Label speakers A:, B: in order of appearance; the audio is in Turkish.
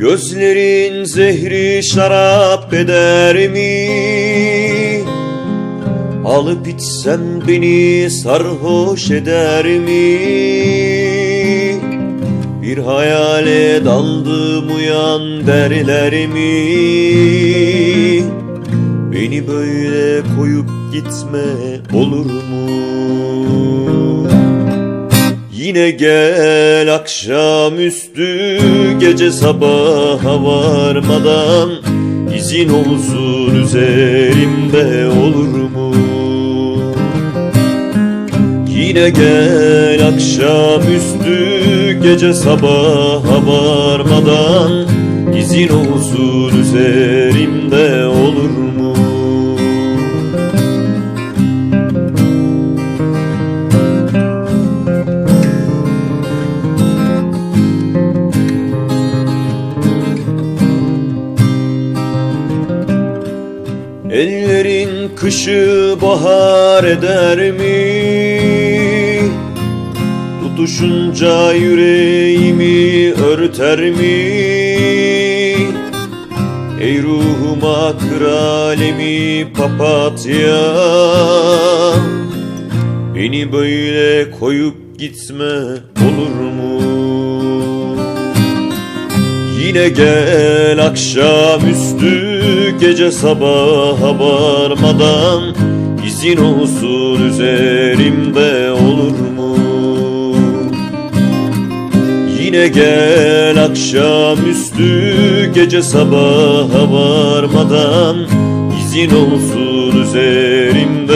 A: Gözlerin zehri şarap eder mi? Alıp içsem beni sarhoş eder mi? Bir hayale daldım uyan derler mi? Beni böyle koyup gitme olur mu? Yine gel akşamüstü gece sabaha varmadan izin olsun üzerimde olur mu? Yine gel akşamüstü gece sabaha varmadan izin olsun üzerimde Ellerin kışı bahar eder mi? Tutuşunca yüreğimi örter mi? Ey ruhuma kralemi papatya Beni böyle koyup gitme olur mu? Yine gel akşamüstü gece sabaha varmadan izin olsun üzerimde olur mu? Yine gel akşamüstü gece sabaha varmadan izin olsun üzerimde